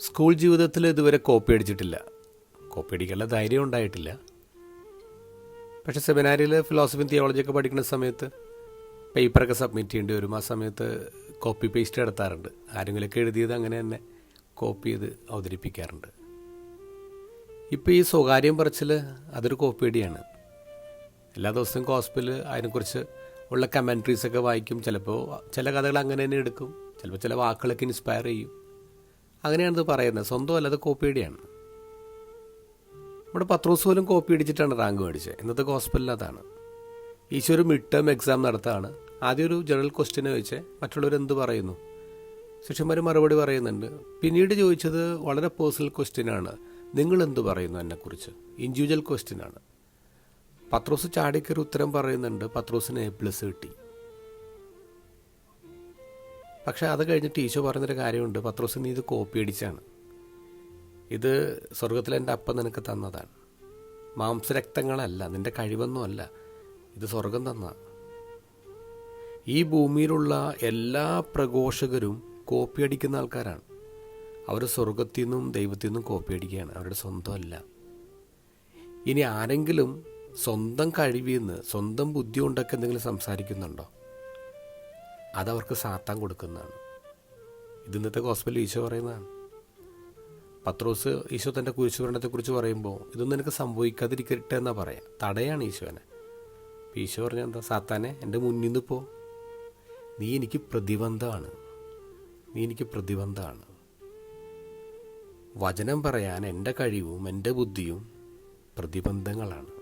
School ജീവിതത്തിൽ ഇതുവരെ copy അടിച്ചിട്ടില്ല. കോപ്പി അടിക്കാനുള്ള ധൈര്യം ഉണ്ടായിട്ടില്ല. പക്ഷേ സെമിനാരിയിൽ ഫിലോസഫിയും തിയോളജിയൊക്കെ പഠിക്കുന്ന സമയത്ത് പേപ്പറൊക്കെ സബ്മിറ്റ് ചെയ്യേണ്ടി വരും. ആ സമയത്ത് കോപ്പി പേസ്റ്റ് നടത്താറുണ്ട്. ആരെങ്കിലുമൊക്കെ എഴുതിയത് അങ്ങനെ തന്നെ കോപ്പി ചെയ്ത് അവതരിപ്പിക്കാറുണ്ട്. ഇപ്പോൾ ഈ സ്വകാര്യം പറച്ചിൽ അതൊരു കോപ്പി അടിയാണ് എല്ലാ ദിവസവും കോസ്പിൽ അതിനെക്കുറിച്ച് ഉള്ള കമൻട്രീസൊക്കെ വായിക്കും. ചിലപ്പോൾ ചില കഥകൾ അങ്ങനെ തന്നെ എടുക്കും. ചിലപ്പോൾ ചില വാക്കുകളൊക്കെ ഇൻസ്പയർ ചെയ്യും. അങ്ങനെയാണിത് പറയുന്നത്. സ്വന്തം അല്ലാതെ കോപ്പി അടിയാണ് നമ്മുടെ ദിവസം പോലും കോപ്പി അടിച്ചിട്ടാണ് റാങ്ക് മേടിച്ചത്. ഇന്നത്തെ ഹോസ്പിറ്റലിൽ അതാണ്. ഈശോ ഒരു മിഡ് ടേം എക്സാം നടത്താണ്. ആദ്യം ഒരു ജനറൽ ക്വസ്റ്റ്യൻ ചോദിച്ചേ മറ്റുള്ളവർ എന്ത് പറയുന്നു? ശിഷ്യന്മാർ മറുപടി പറയുന്നുണ്ട്. പിന്നീട് ചോദിച്ചത് വളരെ പേഴ്സണൽ ക്വസ്റ്റ്യനാണ് നിങ്ങൾ എന്ത് പറയുന്നു എന്നെക്കുറിച്ച്? ഇൻഡിവിജ്വൽ ക്വസ്റ്റ്യനാണ് പത്ര പത്രോസ് ചാടിക്കൊരു ഉത്തരം പറയുന്നുണ്ട്. പത്രോസിന് എ പ്ലസ് കിട്ടി. പക്ഷെ അത് കഴിഞ്ഞിട്ട് ഈശോ പറഞ്ഞൊരു കാര്യമുണ്ട്. പത്രോസ് നീ ഇത് കോപ്പി അടിച്ചാണ്. ഇത് സ്വർഗത്തിലെന്റെ അപ്പം നിനക്ക് തന്നതാണ്. മാംസരക്തങ്ങളല്ല നിന്റെ കഴിവൊന്നുമല്ല. ഇത് സ്വർഗം തന്ന. ഈ ഭൂമിയിലുള്ള എല്ലാ പ്രഘോഷകരും കോപ്പി അടിക്കുന്ന ആൾക്കാരാണ്. അവർ സ്വർഗത്തിൽ നിന്നും ദൈവത്തിൽ നിന്നും കോപ്പി അടിക്കുകയാണ്. അവരുടെ സ്വന്തമല്ല. ഇനി ആരെങ്കിലും സ്വന്തം കഴിവിൽ നിന്ന് സ്വന്തം ബുദ്ധി കൊണ്ടൊക്കെ എന്തെങ്കിലും സംസാരിക്കുന്നുണ്ടോ? അതവർക്ക് സാത്താൻ കൊടുക്കുന്നതാണ്. ഇത് ഇന്നത്തെ ഈശോ പറയുന്നതാണ്. പത്രോസ് ഈശോ തന്റെ കുരിശുഭരണത്തെക്കുറിച്ച് പറയുമ്പോൾ ഇതൊന്നും എനിക്ക് സംഭവിക്കാതിരിക്കട്ടെ എന്നാ പറയാം. തടയാണ് ഈശോനെ ഈശോ പറഞ്ഞ എന്താ? സാത്താനെ എന്റെ മുന്നിൽ നിന്ന് പോ. നീ എനിക്ക് പ്രതിബന്ധമാണ്. നീ എനിക്ക് പ്രതിബന്ധമാണ്. വചനം പറയാൻ എന്റെ കഴിവും എന്റെ ബുദ്ധിയും പ്രതിബന്ധങ്ങളാണ്.